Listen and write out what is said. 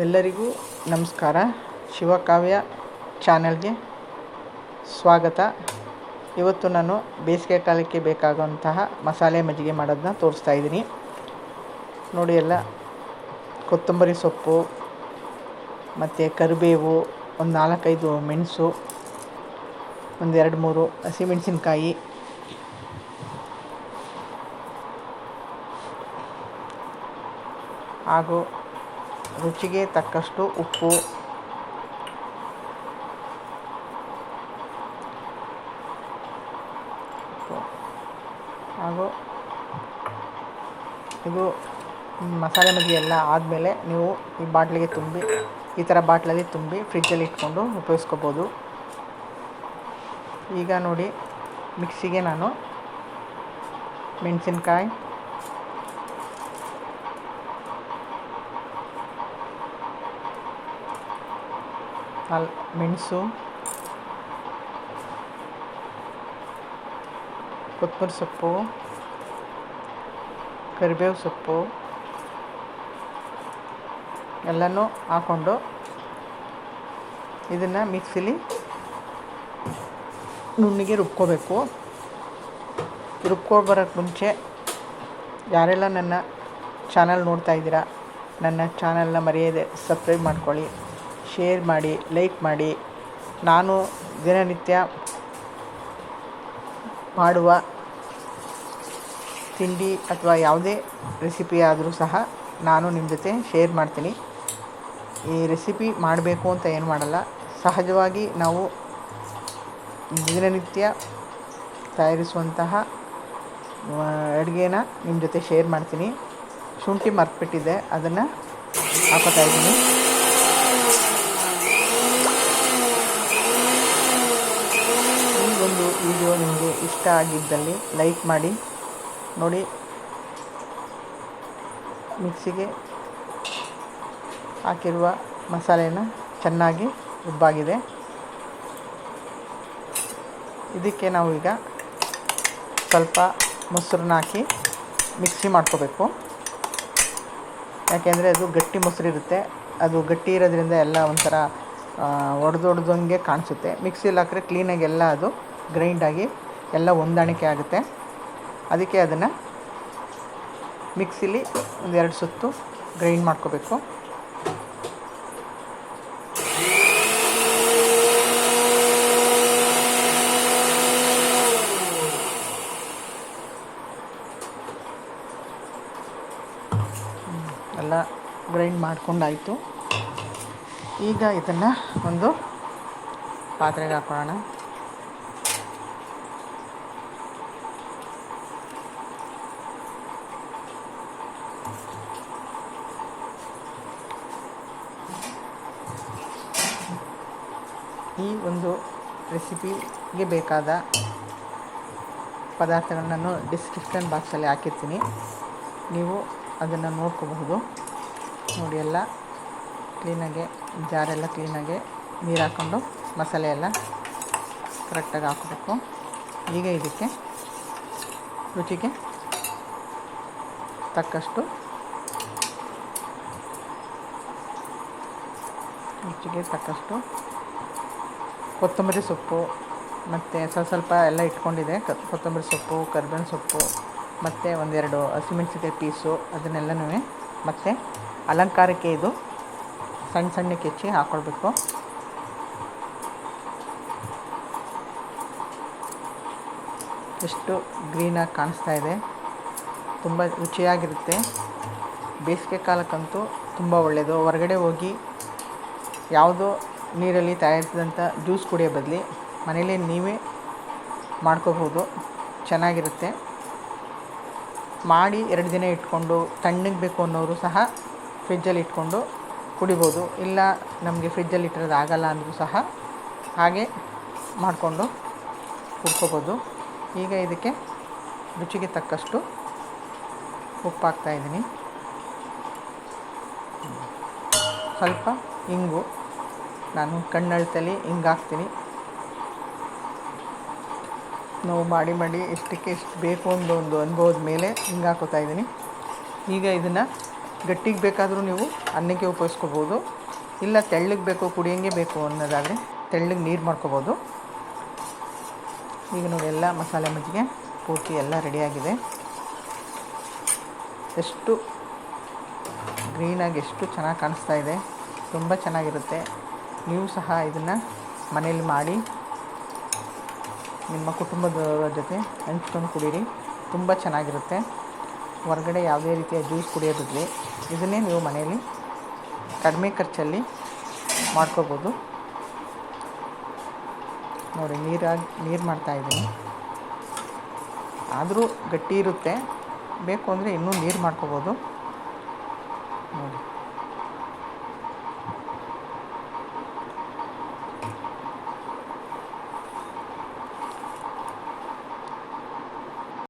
ಎಲ್ಲರಿಗೂ ನಮಸ್ಕಾರ. ಶಿವಕಾವ್ಯ ಚಾನೆಲ್ಗೆ ಸ್ವಾಗತ. ಇವತ್ತು ನಾನು ಬೇಸಿಗೆ ಕಾಲಕ್ಕೆ ಬೇಕಾಗುವಂತಹ ಮಸಾಲೆ ಮಜ್ಜಿಗೆ ಮಾಡೋದನ್ನ ತೋರಿಸ್ತಾ ಇದ್ದೀನಿ. ನೋಡಿ ಎಲ್ಲ, ಕೊತ್ತಂಬರಿ ಸೊಪ್ಪು, ಮತ್ತು ಕರಿಬೇವು, ಒಂದು ನಾಲ್ಕೈದು ಮೆಣಸು, ಒಂದು ಎರಡು ಮೂರು ಹಸಿಮೆಣಸಿನ್ಕಾಯಿ, ಹಾಗೂ ರುಚಿಗೆ ತಕ್ಕಷ್ಟು ಉಪ್ಪು. ಹಾಗೂ ಇದು ಮಸಾಲೆ ಮಜ್ಜಿಗೆ ಎಲ್ಲ ಆದಮೇಲೆ ನೀವು ಈ ಬಾಟ್ಲಿಗೆ ತುಂಬಿ, ಈ ಥರ ಬಾಟ್ಲಲ್ಲಿ ತುಂಬಿ ಫ್ರಿಜ್ಜಲ್ಲಿ ಇಟ್ಕೊಂಡು ಉಪಯೋಗಿಸ್ಕೋಬೋದು. ಈಗ ನೋಡಿ, ಮಿಕ್ಸಿಗೆ ನಾನು ಮೆಣಸಿನ್ಕಾಯಿ ನಾಲ್ ಮೆಣಸು, ಕೊತ್ತಂಬರಿ ಸೊಪ್ಪು, ಕರಿಬೇವು ಸೊಪ್ಪು, ಎಲ್ಲನೂ ಹಾಕ್ಕೊಂಡು ಇದನ್ನು ಮಿಕ್ಸಿಲಿ ನುಣ್ಣಿಗೆ ರುಬ್ಕೋಬೇಕು. ರುಬ್ಕೊಂಡು ಬರೋಕ್ಕೆ ಮುಂಚೆ ಯಾರೆಲ್ಲ ನನ್ನ ಚಾನಲ್ ನೋಡ್ತಾ ಇದ್ದೀರಾ, ನನ್ನ ಚಾನಲ್ನ ಮರೆಯದೆ ಸಬ್ಸ್ಕ್ರೈಬ್ ಮಾಡ್ಕೊಳ್ಳಿ. ಶೇರ್ ಮಾಡಿ ಲೈಕ್ ಮಾಡಿ, ನಾನು ದಿನನಿತ್ಯ ಮಾಡುವ ತಿಂಡಿ ಅಥವಾ ಯಾವುದೇ ರೆಸಿಪಿ ಆದರೂ ಸಹ ನಾನು ನಿಮ್ಮ ಜೊತೆ ಶೇರ್ ಮಾಡ್ತೀನಿ. ಈ ರೆಸಿಪಿ ಮಾಡಬೇಕು ಅಂತ ಏನು ಮಾಡಲ್ಲ. ಸಹಜವಾಗಿ ನಾವು ದಿನನಿತ್ಯ ತಯಾರಿಸುವಂತಹ ಅಡುಗೆನ ನಿಮ್ಮ ಜೊತೆ ಶೇರ್ ಮಾಡ್ತೀನಿ. ಶುಂಠಿ ಮರ್ತ್ಬಿಟ್ಟಿದ್ದೆ ಅದನ್ನು ಹಾಕೋತಾ ಇದ್ದೀನಿ ಈ ಒಂದು ವಿಡಿಯೋ ನಿಮಗೆ ಇಷ್ಟ ಆಗಿದ್ದಲ್ಲಿ ಲೈಕ್ ಮಾಡಿ, ನೋಡಿ. ಮಿಕ್ಸಿಗೆ ಹಾಕಿರುವ ಮಸಾಲೆನ ಚೆನ್ನಾಗಿ ರುಬ್ಬಾಗಿದೆ. ಇದಕ್ಕೆ ನಾವು ಈಗ ಸ್ವಲ್ಪ ಮೊಸರನ್ನ ಹಾಕಿ ಮಿಕ್ಸಿ ಮಾಡ್ಕೋಬೇಕು. ಯಾಕೆಂದರೆ ಅದು ಗಟ್ಟಿ ಮೊಸರು ಇರುತ್ತೆ. ಅದು ಗಟ್ಟಿ ಇರೋದ್ರಿಂದ ಎಲ್ಲ ಒಂಥರ ಒಡೆದೊಡ್ದಂಗೆ ಕಾಣಿಸುತ್ತೆ. ಮಿಕ್ಸಿಲಿ ಹಾಕಿದ್ರೆ ಕ್ಲೀನಾಗಿ ಎಲ್ಲ ಅದು ಗ್ರೈಂಡಾಗಿ ಎಲ್ಲ ಹೊಂದಾಣಿಕೆ ಆಗುತ್ತೆ. ಅದಕ್ಕೆ ಅದನ್ನು ಮಿಕ್ಸಿಲಿ ಒಂದೆರಡು ಸುತ್ತು ಗ್ರೈಂಡ್ ಮಾಡ್ಕೋಬೇಕು. ಎಲ್ಲ ಗ್ರೈಂಡ್ ಮಾಡ್ಕೊಂಡಾಯಿತು. ಈಗ ಇದನ್ನು ಒಂದು ಪಾತ್ರೆಗೆ ಹಾಕೊಳ್ಳೋಣ. ಈ ಒಂದು ರೆಸಿಪಿಗೆ ಬೇಕಾದ ಪದಾರ್ಥಗಳನ್ನು ನಾನು ಡಿಸ್ಕ್ರಿಪ್ಷನ್ ಬಾಕ್ಸಲ್ಲಿ ಹಾಕಿರ್ತೀನಿ. ನೀವು ಅದನ್ನು ನೋಡ್ಕೋಬಹುದು. ನೋಡಿ ಎಲ್ಲ ಕ್ಲೀನಾಗೆ ಜಾರೆಲ್ಲ ಕ್ಲೀನಾಗೆ ನೀರು ಹಾಕ್ಕೊಂಡು ಮಸಾಲೆ ಎಲ್ಲ ಕರೆಕ್ಟಾಗಿ ಹಾಕಬೇಕು. ಈಗ ಇದಕ್ಕೆ ರುಚಿಗೆ ತಕ್ಕಷ್ಟು ರುಚಿಗೆ ತಕ್ಕಷ್ಟು ಕೊತ್ತಂಬರಿ ಸೊಪ್ಪು, ಮತ್ತು ಸ್ವಲ್ಪ ಸ್ವಲ್ಪ ಎಲ್ಲ ಇಟ್ಕೊಂಡಿದೆ ಕೊತ್ತಂಬರಿ ಸೊಪ್ಪು, ಕರ್ಬೇವಿನ ಸೊಪ್ಪು, ಮತ್ತು ಒಂದೆರಡು ಹಸಿಮೆಣಸಿಕಾಯಿ ಪೀಸು ಅದನ್ನೆಲ್ಲನೂ ಮತ್ತು ಅಲಂಕಾರಕ್ಕೆ ಇದು ಸಣ್ಣ ಸಣ್ಣ ಕೆಚ್ಚಿ ಹಾಕ್ಕೊಳ್ಬೇಕು ಎಷ್ಟು ಗ್ರೀನಾಗಿ ಕಾಣಿಸ್ತಾ ಇದೆ. ತುಂಬ ರುಚಿಯಾಗಿರುತ್ತೆ. ಬೇಸಿಗೆ ಕಾಲಕ್ಕಂತೂ ತುಂಬ ಒಳ್ಳೆಯದು ಹೊರಗಡೆ ಹೋಗಿ ಯಾವುದೋ ನೀರಲ್ಲಿ ತಯಾರಿಸಿದಂಥ ಜ್ಯೂಸ್ ಕುಡಿಯೋ ಬದಲಿ ಮನೇಲೇ ನೀವೇ ಮಾಡ್ಕೋಬೋದು. ಚೆನ್ನಾಗಿರುತ್ತೆ. ಮಾಡಿ ಎರಡು ದಿನ ಇಟ್ಕೊಂಡು ತಣ್ಣಗೆ ಬೇಕು ಅನ್ನೋರು ಸಹ ಫ್ರಿಜ್ಜಲ್ಲಿ ಇಟ್ಕೊಂಡು ಕುಡಿಬೋದು. ಇಲ್ಲ ನಮಗೆ ಫ್ರಿಜ್ಜಲ್ಲಿ ಇಟ್ಟಿರೋದು ಆಗಲ್ಲ ಅಂದರೂ ಸಹ ಹಾಗೆ ಮಾಡಿಕೊಂಡು ಕುಡ್ಕೋಬೋದು. ಈಗ ಇದಕ್ಕೆ ರುಚಿಗೆ ತಕ್ಕಷ್ಟು ಉಪ್ಪು ಹಾಕ್ತಾಯಿದ್ದೀನಿ ಸ್ವಲ್ಪ ಇಂಗು. ನಾನು ಕಣ್ಣಳ್ತಲಿ ಹಿಂಗೆ ಹಾಕ್ತೀನಿ. ನಾವು ಮಾಡಿ ಮಾಡಿ ಎಷ್ಟಕ್ಕೆ ಎಷ್ಟು ಬೇಕು ಒಂದು ಒಂದು ಅನುಭವದ ಮೇಲೆ ಹಿಂಗೆ ಹಾಕೋತಾ ಇದ್ದೀನಿ. ಈಗ ಇದನ್ನು ಗಟ್ಟಿಗೆ ಬೇಕಾದರೂ ನೀವು ಅನ್ನಕ್ಕೆ ಉಪಯೋಗಿಸ್ಕೋಬೋದು. ಇಲ್ಲ ತೆಳ್ಳಗೆ ಬೇಕು ಕುಡಿಯೋಂಗೆ ಬೇಕು ಅನ್ನೋದಾದರೆ ತೆಳ್ಳಗೆ ನೀರು ಮಾಡ್ಕೋಬೋದು. ಈಗ ನೋಡಿ ಎಲ್ಲ ಮಸಾಲೆ ಮಜ್ಜಿಗೆ ಪೂರ್ತಿ ಎಲ್ಲ ರೆಡಿಯಾಗಿದೆ ಎಷ್ಟು ಗ್ರೀನಾಗಿ ಎಷ್ಟು ಚೆನ್ನಾಗಿ ಕಾಣಿಸ್ತಾ ಇದೆ. ತುಂಬ ಚೆನ್ನಾಗಿರುತ್ತೆ. ನೀವು ಸಹ ಇದನ್ನು ಮನೇಲಿ ಮಾಡಿ ನಿಮ್ಮ ಕುಟುಂಬದವರ ಜೊತೆ ಹಂಚ್ಕೊಂಡು ಕುಡೀರಿ. ತುಂಬ ಚೆನ್ನಾಗಿರುತ್ತೆ. ಹೊರಗಡೆ ಯಾವುದೇ ರೀತಿಯ ಜ್ಯೂಸ್ ಕುಡಿಯೋದಿರಲಿ ಇದನ್ನೇ ನೀವು ಮನೆಯಲ್ಲಿ ಕಡಿಮೆ ಖರ್ಚಲ್ಲಿ ಮಾಡ್ಕೋಬೋದು. ನೋಡಿ, ನೀರಾಗಿ, ನೀರು ಮಾಡ್ತಾಯಿದ್ದೀನಿ ಆದರೂ ಗಟ್ಟಿ ಇರುತ್ತೆ. ಬೇಕು ಅಂದರೆ ಇನ್ನೂ ನೀರು ಮಾಡ್ಕೋಬೋದು.